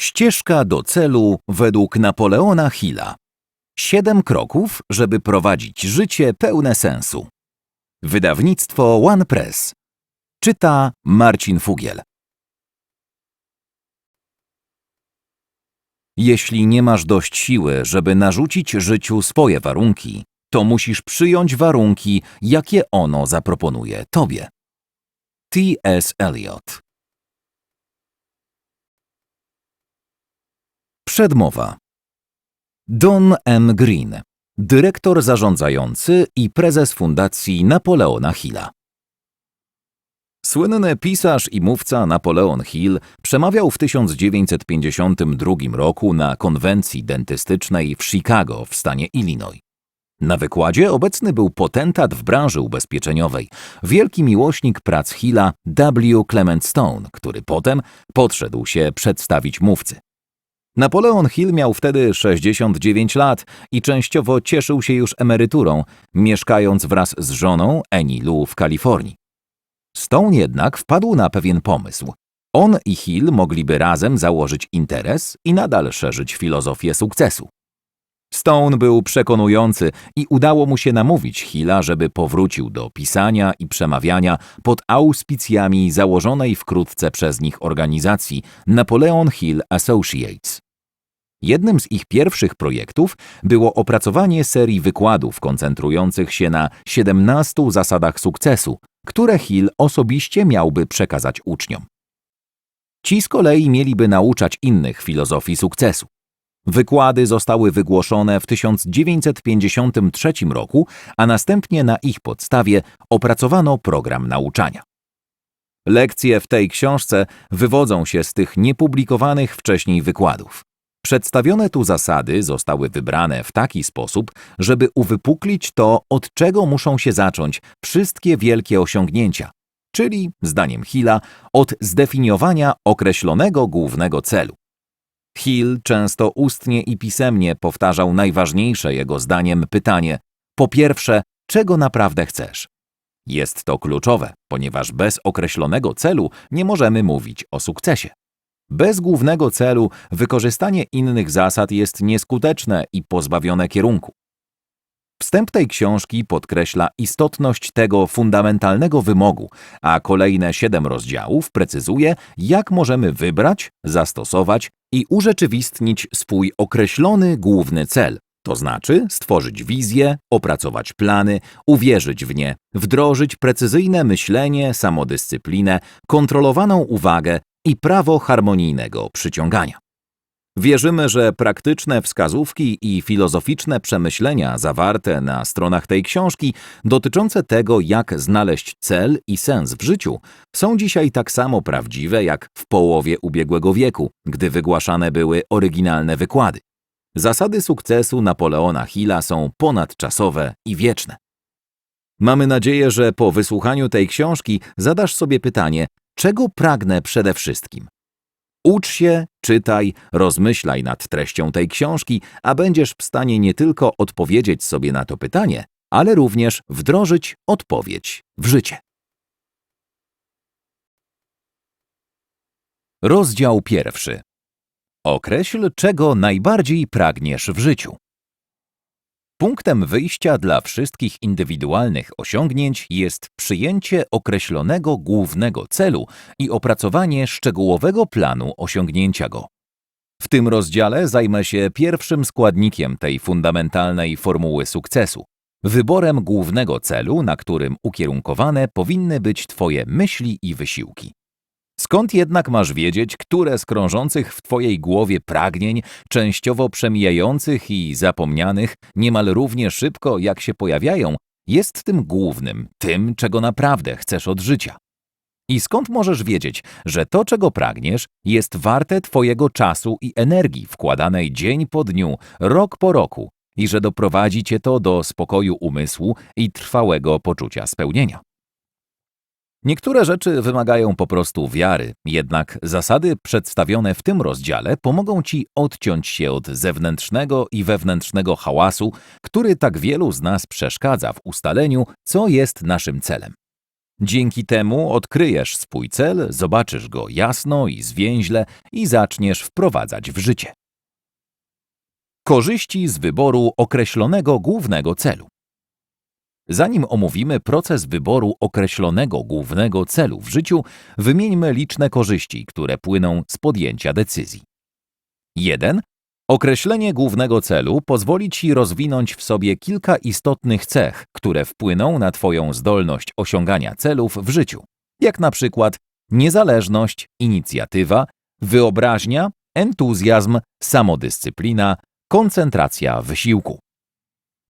Ścieżka do celu według Napoleona Hilla. Siedem kroków, żeby prowadzić życie pełne sensu. Wydawnictwo One Press. Czyta Marcin Fugiel. Jeśli nie masz dość siły, żeby narzucić życiu swoje warunki, to musisz przyjąć warunki, jakie ono zaproponuje tobie. T.S. Eliot Przedmowa Don M. Green, dyrektor zarządzający i prezes fundacji Napoleona Hilla. Słynny pisarz i mówca Napoleon Hill przemawiał w 1952 roku na konwencji dentystycznej w Chicago w stanie Illinois. Na wykładzie obecny był potentat w branży ubezpieczeniowej, wielki miłośnik prac Hilla W. Clement Stone, który potem podszedł się przedstawić mówcy. Napoleon Hill miał wtedy 69 lat i częściowo cieszył się już emeryturą, mieszkając wraz z żoną Annie Lou w Kalifornii. Stone jednak wpadł na pewien pomysł. On i Hill mogliby razem założyć interes i nadal szerzyć filozofię sukcesu. Stone był przekonujący i udało mu się namówić Hilla, żeby powrócił do pisania i przemawiania pod auspicjami założonej wkrótce przez nich organizacji Napoleon Hill Associates. Jednym z ich pierwszych projektów było opracowanie serii wykładów koncentrujących się na 17 zasadach sukcesu, które Hill osobiście miałby przekazać uczniom. Ci z kolei mieliby nauczać innych filozofii sukcesu. Wykłady zostały wygłoszone w 1953 roku, a następnie na ich podstawie opracowano program nauczania. Lekcje w tej książce wywodzą się z tych niepublikowanych wcześniej wykładów. Przedstawione tu zasady zostały wybrane w taki sposób, żeby uwypuklić to, od czego muszą się zacząć wszystkie wielkie osiągnięcia, czyli, zdaniem Hilla, od zdefiniowania określonego głównego celu. Hill często ustnie i pisemnie powtarzał najważniejsze jego zdaniem pytanie: po pierwsze, czego naprawdę chcesz? Jest to kluczowe, ponieważ bez określonego celu nie możemy mówić o sukcesie. Bez głównego celu wykorzystanie innych zasad jest nieskuteczne i pozbawione kierunku. Wstęp tej książki podkreśla istotność tego fundamentalnego wymogu, a kolejne siedem rozdziałów precyzuje, jak możemy wybrać, zastosować i urzeczywistnić swój określony główny cel, to znaczy stworzyć wizję, opracować plany, uwierzyć w nie, wdrożyć precyzyjne myślenie, samodyscyplinę, kontrolowaną uwagę i prawo harmonijnego przyciągania. Wierzymy, że praktyczne wskazówki i filozoficzne przemyślenia zawarte na stronach tej książki dotyczące tego, jak znaleźć cel i sens w życiu, są dzisiaj tak samo prawdziwe jak w połowie ubiegłego wieku, gdy wygłaszane były oryginalne wykłady. Zasady sukcesu Napoleona Hilla są ponadczasowe i wieczne. Mamy nadzieję, że po wysłuchaniu tej książki zadasz sobie pytanie, czego pragnę przede wszystkim. Ucz się, czytaj, rozmyślaj nad treścią tej książki, a będziesz w stanie nie tylko odpowiedzieć sobie na to pytanie, ale również wdrożyć odpowiedź w życie. Rozdział pierwszy. Określ, czego najbardziej pragniesz w życiu. Punktem wyjścia dla wszystkich indywidualnych osiągnięć jest przyjęcie określonego głównego celu i opracowanie szczegółowego planu osiągnięcia go. W tym rozdziale zajmę się pierwszym składnikiem tej fundamentalnej formuły sukcesu wyborem głównego celu, na którym ukierunkowane powinny być Twoje myśli i wysiłki. Skąd jednak masz wiedzieć, które z krążących w Twojej głowie pragnień, częściowo przemijających i zapomnianych, niemal równie szybko jak się pojawiają, jest tym głównym, tym, czego naprawdę chcesz od życia? I skąd możesz wiedzieć, że to, czego pragniesz, jest warte Twojego czasu i energii wkładanej dzień po dniu, rok po roku i że doprowadzi Cię to do spokoju umysłu i trwałego poczucia spełnienia? Niektóre rzeczy wymagają po prostu wiary, jednak zasady przedstawione w tym rozdziale pomogą Ci odciąć się od zewnętrznego i wewnętrznego hałasu, który tak wielu z nas przeszkadza w ustaleniu, co jest naszym celem. Dzięki temu odkryjesz swój cel, zobaczysz go jasno i zwięźle i zaczniesz wprowadzać w życie. Korzyści z wyboru określonego głównego celu. Zanim omówimy proces wyboru określonego głównego celu w życiu, wymieńmy liczne korzyści, które płyną z podjęcia decyzji. 1. Określenie głównego celu pozwoli Ci rozwinąć w sobie kilka istotnych cech, które wpłyną na Twoją zdolność osiągania celów w życiu, jak na przykład niezależność, inicjatywa, wyobraźnia, entuzjazm, samodyscyplina, koncentracja wysiłku.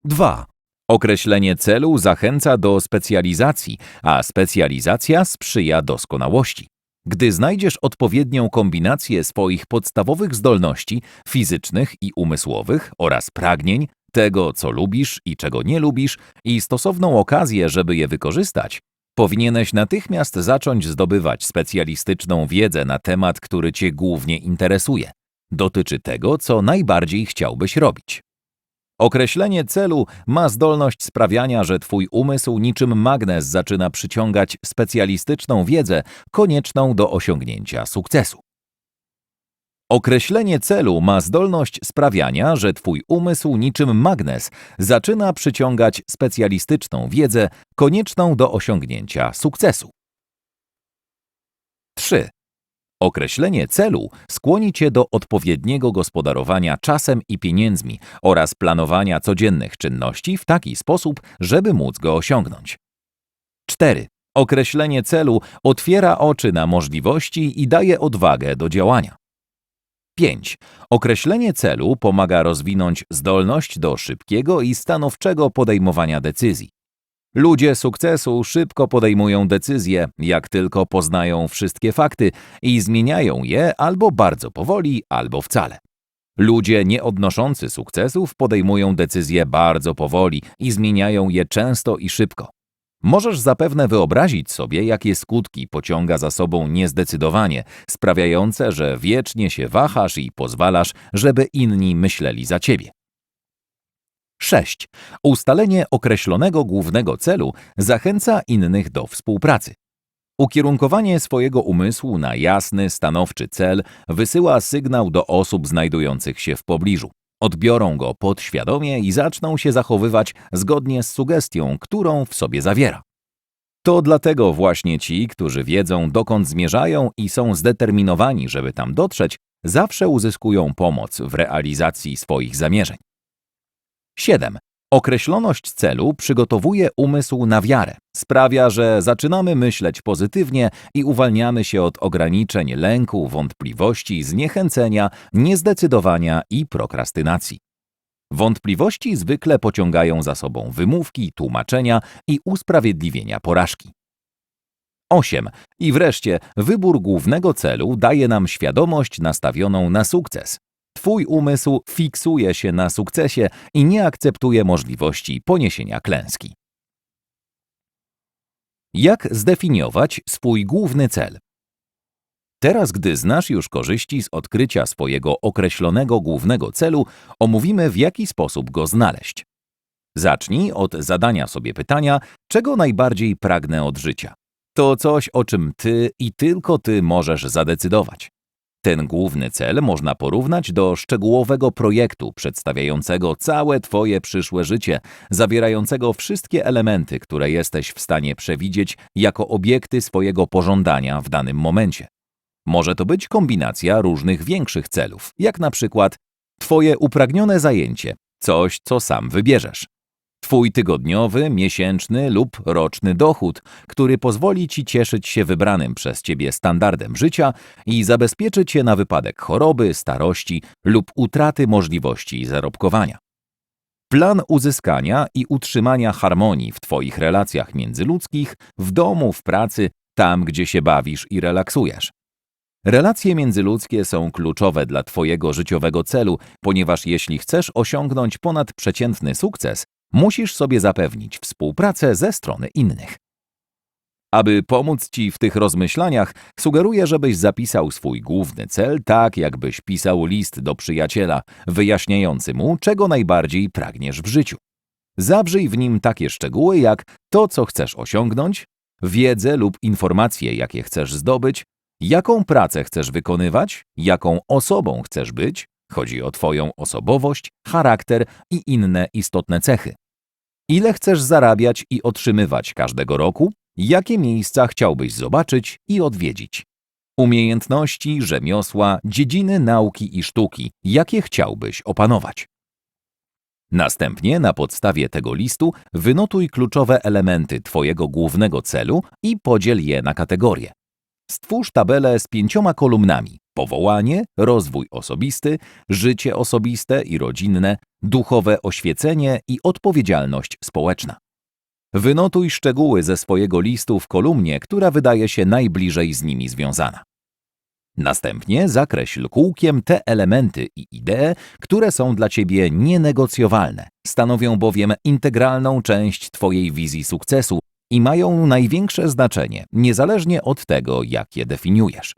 2. Określenie celu zachęca do specjalizacji, a specjalizacja sprzyja doskonałości. Gdy znajdziesz odpowiednią kombinację swoich podstawowych zdolności fizycznych i umysłowych oraz pragnień, tego co lubisz i czego nie lubisz, i stosowną okazję, żeby je wykorzystać, powinieneś natychmiast zacząć zdobywać specjalistyczną wiedzę na temat, który Cię głównie interesuje. Dotyczy tego, co najbardziej chciałbyś robić. Określenie celu ma zdolność sprawiania, że Twój umysł niczym magnes zaczyna przyciągać specjalistyczną wiedzę konieczną do osiągnięcia sukcesu. Określenie celu ma zdolność sprawiania, że Twój umysł niczym magnes zaczyna przyciągać specjalistyczną wiedzę konieczną do osiągnięcia sukcesu. 3. Określenie celu skłoni Cię do odpowiedniego gospodarowania czasem i pieniędzmi oraz planowania codziennych czynności w taki sposób, żeby móc go osiągnąć. 4. Określenie celu otwiera oczy na możliwości i daje odwagę do działania. 5. Określenie celu pomaga rozwinąć zdolność do szybkiego i stanowczego podejmowania decyzji. Ludzie sukcesu szybko podejmują decyzje, jak tylko poznają wszystkie fakty i zmieniają je albo bardzo powoli, albo wcale. Ludzie nieodnoszący sukcesów podejmują decyzje bardzo powoli i zmieniają je często i szybko. Możesz zapewne wyobrazić sobie, jakie skutki pociąga za sobą niezdecydowanie, sprawiające, że wiecznie się wahasz i pozwalasz, żeby inni myśleli za ciebie. 6. Ustalenie określonego głównego celu zachęca innych do współpracy. Ukierunkowanie swojego umysłu na jasny, stanowczy cel wysyła sygnał do osób znajdujących się w pobliżu. Odbiorą go podświadomie i zaczną się zachowywać zgodnie z sugestią, którą w sobie zawiera. To dlatego właśnie ci, którzy wiedzą, dokąd zmierzają i są zdeterminowani, żeby tam dotrzeć, zawsze uzyskują pomoc w realizacji swoich zamierzeń. 7. Określoność celu przygotowuje umysł na wiarę. Sprawia, że zaczynamy myśleć pozytywnie i uwalniamy się od ograniczeń, lęku, wątpliwości, zniechęcenia, niezdecydowania i prokrastynacji. Wątpliwości zwykle pociągają za sobą wymówki, tłumaczenia i usprawiedliwienia porażki. 8. I wreszcie wybór głównego celu daje nam świadomość nastawioną na sukces. Twój umysł fiksuje się na sukcesie i nie akceptuje możliwości poniesienia klęski. Jak zdefiniować swój główny cel? Teraz, gdy znasz już korzyści z odkrycia swojego określonego głównego celu, omówimy w jaki sposób go znaleźć. Zacznij od zadania sobie pytania, czego najbardziej pragnę od życia. To coś, o czym ty i tylko ty możesz zadecydować. Ten główny cel można porównać do szczegółowego projektu przedstawiającego całe Twoje przyszłe życie, zawierającego wszystkie elementy, które jesteś w stanie przewidzieć jako obiekty swojego pożądania w danym momencie. Może to być kombinacja różnych większych celów, jak na przykład Twoje upragnione zajęcie, coś, co sam wybierzesz. Twój tygodniowy, miesięczny lub roczny dochód, który pozwoli Ci cieszyć się wybranym przez Ciebie standardem życia i zabezpieczy Cię na wypadek choroby, starości lub utraty możliwości zarobkowania. Plan uzyskania i utrzymania harmonii w Twoich relacjach międzyludzkich, w domu, w pracy, tam gdzie się bawisz i relaksujesz. Relacje międzyludzkie są kluczowe dla Twojego życiowego celu, ponieważ jeśli chcesz osiągnąć ponadprzeciętny sukces, musisz sobie zapewnić współpracę ze strony innych. Aby pomóc Ci w tych rozmyślaniach, sugeruję, żebyś zapisał swój główny cel tak, jakbyś pisał list do przyjaciela, wyjaśniający mu, czego najbardziej pragniesz w życiu. Zabrzyj w nim takie szczegóły jak to, co chcesz osiągnąć, wiedzę lub informacje, jakie chcesz zdobyć, jaką pracę chcesz wykonywać, jaką osobą chcesz być, chodzi o Twoją osobowość, charakter i inne istotne cechy. Ile chcesz zarabiać i otrzymywać każdego roku, jakie miejsca chciałbyś zobaczyć i odwiedzić. Umiejętności, rzemiosła, dziedziny nauki i sztuki, jakie chciałbyś opanować. Następnie na podstawie tego listu wynotuj kluczowe elementy Twojego głównego celu i podziel je na kategorie. Stwórz tabelę z pięcioma kolumnami: powołanie, rozwój osobisty, życie osobiste i rodzinne, duchowe oświecenie i odpowiedzialność społeczna. Wynotuj szczegóły ze swojego listu w kolumnie, która wydaje się najbliżej z nimi związana. Następnie zakreśl kółkiem te elementy i idee, które są dla Ciebie nienegocjowalne, stanowią bowiem integralną część Twojej wizji sukcesu i mają największe znaczenie, niezależnie od tego, jak je definiujesz.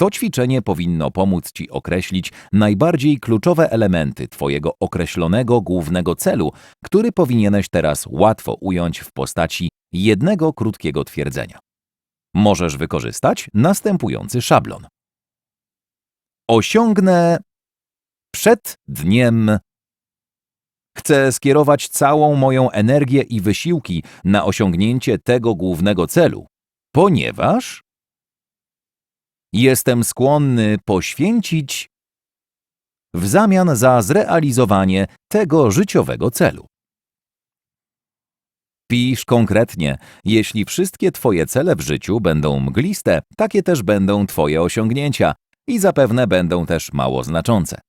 To ćwiczenie powinno pomóc Ci określić najbardziej kluczowe elementy Twojego określonego głównego celu, który powinieneś teraz łatwo ująć w postaci jednego krótkiego twierdzenia. Możesz wykorzystać następujący szablon. Osiągnę przed dniem. Chcę skierować całą moją energię i wysiłki na osiągnięcie tego głównego celu, ponieważ jestem skłonny poświęcić w zamian za zrealizowanie tego życiowego celu. Pisz konkretnie, jeśli wszystkie Twoje cele w życiu będą mgliste, takie też będą Twoje osiągnięcia i zapewne będą też mało znaczące.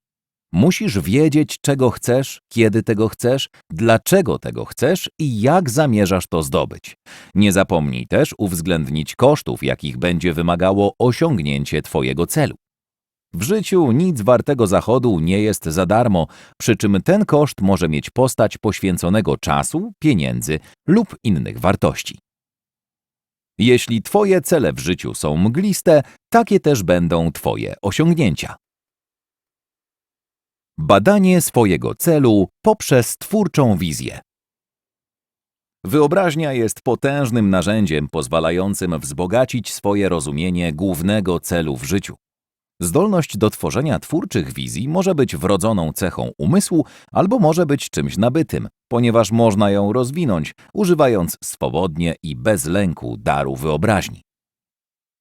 Musisz wiedzieć, czego chcesz, kiedy tego chcesz, dlaczego tego chcesz i jak zamierzasz to zdobyć. Nie zapomnij też uwzględnić kosztów, jakich będzie wymagało osiągnięcie Twojego celu. W życiu nic wartego zachodu nie jest za darmo, przy czym ten koszt może mieć postać poświęconego czasu, pieniędzy lub innych wartości. Jeśli Twoje cele w życiu są mgliste, takie też będą Twoje osiągnięcia. Badanie swojego celu poprzez twórczą wizję. Wyobraźnia jest potężnym narzędziem pozwalającym wzbogacić swoje rozumienie głównego celu w życiu. Zdolność do tworzenia twórczych wizji może być wrodzoną cechą umysłu albo może być czymś nabytym, ponieważ można ją rozwinąć, używając swobodnie i bez lęku daru wyobraźni.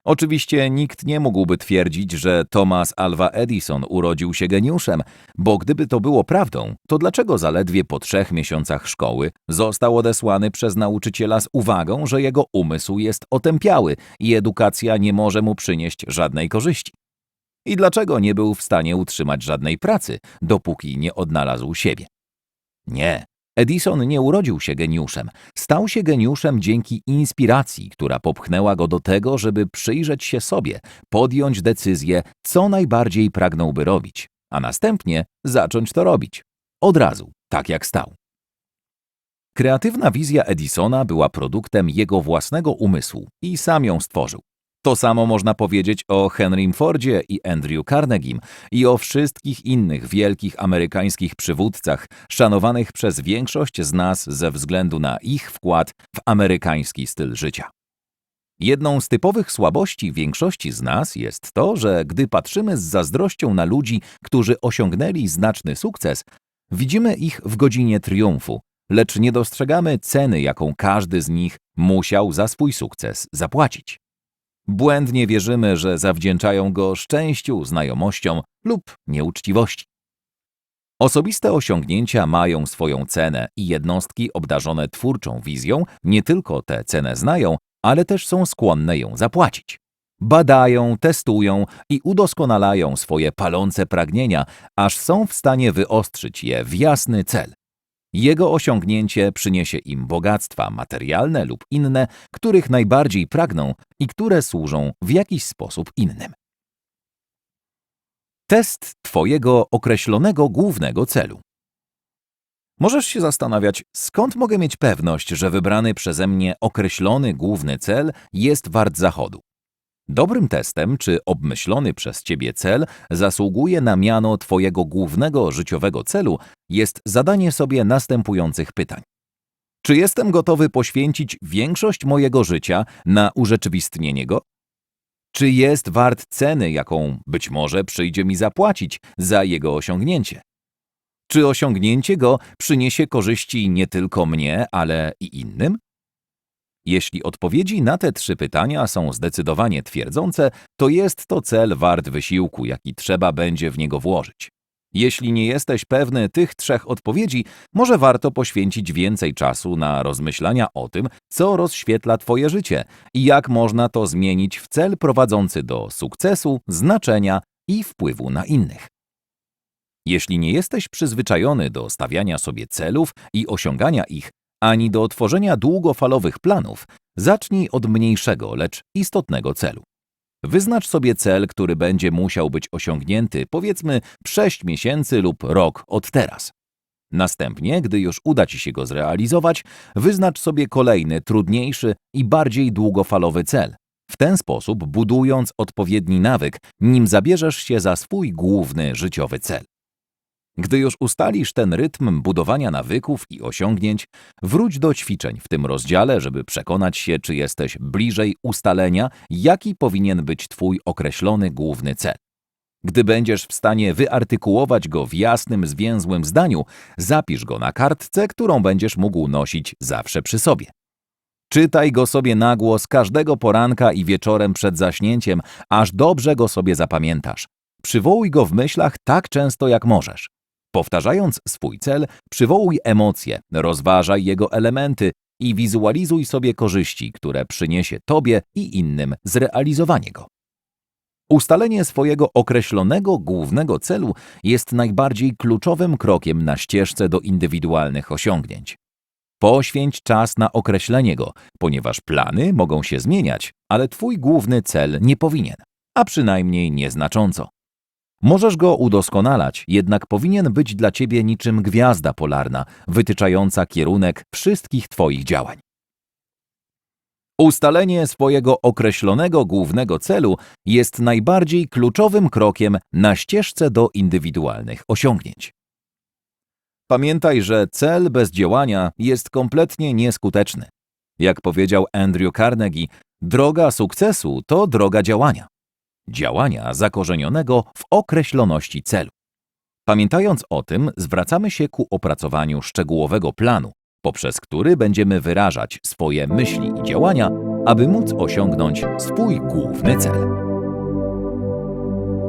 Oczywiście nikt nie mógłby twierdzić, że Thomas Alva Edison urodził się geniuszem, bo gdyby to było prawdą, to dlaczego zaledwie po trzech miesiącach szkoły został odesłany przez nauczyciela z uwagą, że jego umysł jest otępiały i edukacja nie może mu przynieść żadnej korzyści? I dlaczego nie był w stanie utrzymać żadnej pracy, dopóki nie odnalazł siebie? Nie, Edison nie urodził się geniuszem. Stał się geniuszem dzięki inspiracji, która popchnęła go do tego, żeby przyjrzeć się sobie, podjąć decyzję, co najbardziej pragnąłby robić, a następnie zacząć to robić. Od razu, tak jak stał. Kreatywna wizja Edisona była produktem jego własnego umysłu i sam ją stworzył. To samo można powiedzieć o Henrym Fordzie i Andrew Carnegiem i o wszystkich innych wielkich amerykańskich przywódcach, szanowanych przez większość z nas ze względu na ich wkład w amerykański styl życia. Jedną z typowych słabości większości z nas jest to, że gdy patrzymy z zazdrością na ludzi, którzy osiągnęli znaczny sukces, widzimy ich w godzinie triumfu, lecz nie dostrzegamy ceny, jaką każdy z nich musiał za swój sukces zapłacić. Błędnie wierzymy, że zawdzięczają go szczęściu, znajomościom lub nieuczciwości. Osobiste osiągnięcia mają swoją cenę i jednostki obdarzone twórczą wizją nie tylko tę cenę znają, ale też są skłonne ją zapłacić. Badają, testują i udoskonalają swoje palące pragnienia, aż są w stanie wyostrzyć je w jasny cel. Jego osiągnięcie przyniesie im bogactwa materialne lub inne, których najbardziej pragną i które służą w jakiś sposób innym. Test Twojego określonego głównego celu. Możesz się zastanawiać, skąd mogę mieć pewność, że wybrany przeze mnie określony główny cel jest wart zachodu. Dobrym testem, czy obmyślony przez Ciebie cel zasługuje na miano Twojego głównego życiowego celu, jest zadanie sobie następujących pytań. Czy jestem gotowy poświęcić większość mojego życia na urzeczywistnienie go? Czy jest wart ceny, jaką być może przyjdzie mi zapłacić za jego osiągnięcie? Czy osiągnięcie go przyniesie korzyści nie tylko mnie, ale i innym? Jeśli odpowiedzi na te trzy pytania są zdecydowanie twierdzące, to jest to cel wart wysiłku, jaki trzeba będzie w niego włożyć. Jeśli nie jesteś pewny tych trzech odpowiedzi, może warto poświęcić więcej czasu na rozmyślania o tym, co rozświetla Twoje życie i jak można to zmienić w cel prowadzący do sukcesu, znaczenia i wpływu na innych. Jeśli nie jesteś przyzwyczajony do stawiania sobie celów i osiągania ich, ani do tworzenia długofalowych planów, zacznij od mniejszego, lecz istotnego celu. Wyznacz sobie cel, który będzie musiał być osiągnięty powiedzmy 6 miesięcy lub rok od teraz. Następnie, gdy już uda Ci się go zrealizować, wyznacz sobie kolejny, trudniejszy i bardziej długofalowy cel. W ten sposób budując odpowiedni nawyk, nim zabierzesz się za swój główny życiowy cel. Gdy już ustalisz ten rytm budowania nawyków i osiągnięć, wróć do ćwiczeń w tym rozdziale, żeby przekonać się, czy jesteś bliżej ustalenia, jaki powinien być Twój określony główny cel. Gdy będziesz w stanie wyartykułować go w jasnym, zwięzłym zdaniu, zapisz go na kartce, którą będziesz mógł nosić zawsze przy sobie. Czytaj go sobie na głos każdego poranka i wieczorem przed zaśnięciem, aż dobrze go sobie zapamiętasz. Przywołuj go w myślach tak często jak możesz. Powtarzając swój cel, przywołuj emocje, rozważaj jego elementy i wizualizuj sobie korzyści, które przyniesie Tobie i innym zrealizowanie go. Ustalenie swojego określonego głównego celu jest najbardziej kluczowym krokiem na ścieżce do indywidualnych osiągnięć. Poświęć czas na określenie go, ponieważ plany mogą się zmieniać, ale Twój główny cel nie powinien, a przynajmniej nieznacząco. Możesz go udoskonalać, jednak powinien być dla ciebie niczym gwiazda polarna, wytyczająca kierunek wszystkich twoich działań. Ustalenie swojego określonego głównego celu jest najbardziej kluczowym krokiem na ścieżce do indywidualnych osiągnięć. Pamiętaj, że cel bez działania jest kompletnie nieskuteczny. Jak powiedział Andrew Carnegie, droga sukcesu to droga działania działania zakorzenionego w określoności celu. Pamiętając o tym, zwracamy się ku opracowaniu szczegółowego planu, poprzez który będziemy wyrażać swoje myśli i działania, aby móc osiągnąć swój główny cel.